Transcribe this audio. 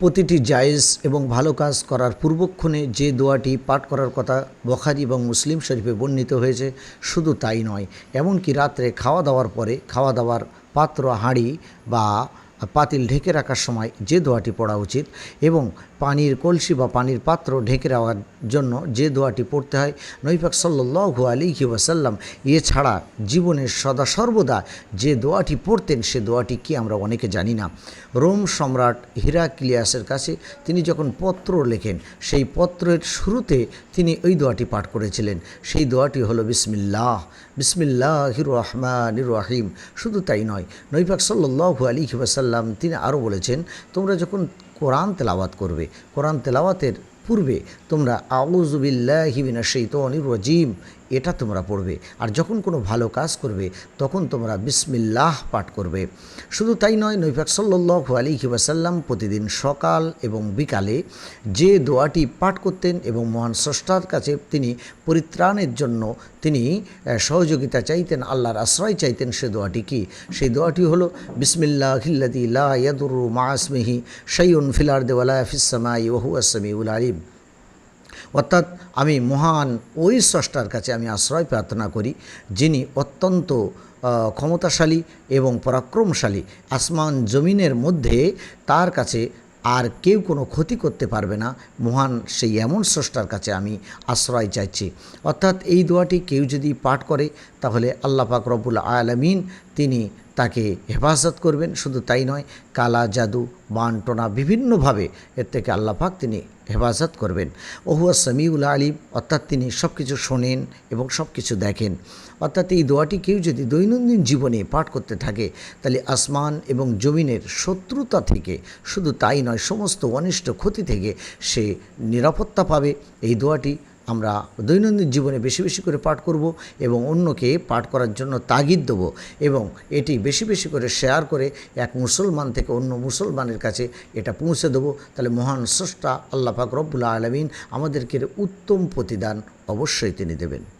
প্রতিটি জায়েজ এবং ভালো কাজ করার পূর্বক্ষণে যে দোয়াটি পাঠ করার কথা বখারি এবং মুসলিম শরীফে বর্ণিত হয়েছে, শুধু তাই নয়। এমনকি রাত্রে খাওয়া দাওয়ার পরে খাওয়া দাওয়ার পাত্র, হাঁড়ি বা পাতিল ঢেকে রাখার সময় যে দোয়াটি পড়া উচিত এবং পানির কলসি বা পানির পাত্র ঢেকে রাখার জন্য যে দোয়াটি পড়তে হয় নৈফাক সাল্লু আলিহি ওয়াসাল্লাম এছাড়া জীবনের সদা সর্বদা যে দোয়াটি পড়তেন সে দোয়াটি কি আমরা অনেকে জানি না। রোম সম্রাট হিরাক্লিয়াসের কাছে তিনি যখন পত্র লেখেন, সেই পত্রের শুরুতে তিনি ওই দোয়াটি পাঠ করেছিলেন। সেই দোয়াটি হলো বিসমিল্লাহ বিসমিল্লাহ রহমান রাহিম। শুধু তাই নয় নৈফাক সাল্লু আলী ওয়াসাল্লাম তিনি আরও বলেছেন, তোমরা যখন কোরআন তেলাওয়াত করবে, কোরআন তেলাওয়াতের পূর্বে তোমরা আউজুবিল্লাহিবিনা শৈতনির রজিম এটা তোমরা পড়বে। আর যখন কোনো ভালো কাজ করবে, তখন তোমরা বিসমিল্লাহ পাঠ করবে। শুধু তাই নয় নৈফাক সাল্লু আলী ওয়াসাল্লাম প্রতিদিন সকাল এবং বিকালে যে দোয়াটি পাঠ করতেন এবং মহান স্রষ্টার কাছে তিনি পরিত্রাণের জন্য তিনি সহযোগিতা চাইতেন, আল্লাহর আশ্রয় চাইতেন, সে দোয়াটি কি? সেই দোয়াটি হলো বিসমিল্লাহ হিল্লাদি লা ইয়াদুরু মাসমিহি শাইউন ফিলার দেওয়ালা ফিসামাই ওহু আসামি উল আলিম। অর্থাৎ আমি মহান ওই স্রষ্টার কাছে আমি আশ্রয় প্রার্থনা করি, যিনি অত্যন্ত ক্ষমতাশালী এবং পরাক্রমশালী। আসমান জমিনের মধ্যে তার কাছে আর কেউ কোনো ক্ষতি করতে পারবে না। মহান সেই এমন স্রষ্টার কাছে আমি আশ্রয় চাইছি। অর্থাৎ এই দোয়াটি কেউ যদি পাঠ করে, তাহলে আল্লাহ পাক রব্বুল আলমিন তিনি তাকে হেফাজত করবেন, শুধু তাই নয়, কালা, জাদু বানটোনা বিভিন্নভাবে এর থেকে আল্লাহ পাক তিনি হেফাজত করবেন। ওহুয়া সামিউল আলিম, অর্থাৎ তিনি সব কিছু শোনেন এবং সব কিছু দেখেন। অর্থাৎ এই দোয়াটি কেউ যদি দৈনন্দিন জীবনে পাঠ করতে থাকে, তাহলে আসমান এবং জমিনের শত্রুতা থেকে, শুধু তাই নয়, সমস্ত অনিষ্ট ক্ষতি থেকে সে নিরাপত্তা পাবে। এই দোয়াটি আমরা দৈনন্দিন জীবনে বেশি বেশি করে পাঠ করব এবং অন্যকে পাঠ করার জন্য তাগিদ দেব এবং এটি বেশি বেশি করে শেয়ার করে এক মুসলমান থেকে অন্য মুসলমানের কাছে এটা পৌঁছে দেবো। তাহলে মহান স্রষ্টা আল্লাহ পাক আলমিন আমাদেরকে উত্তম প্রতিদান অবশ্যই তিনি দেবেন।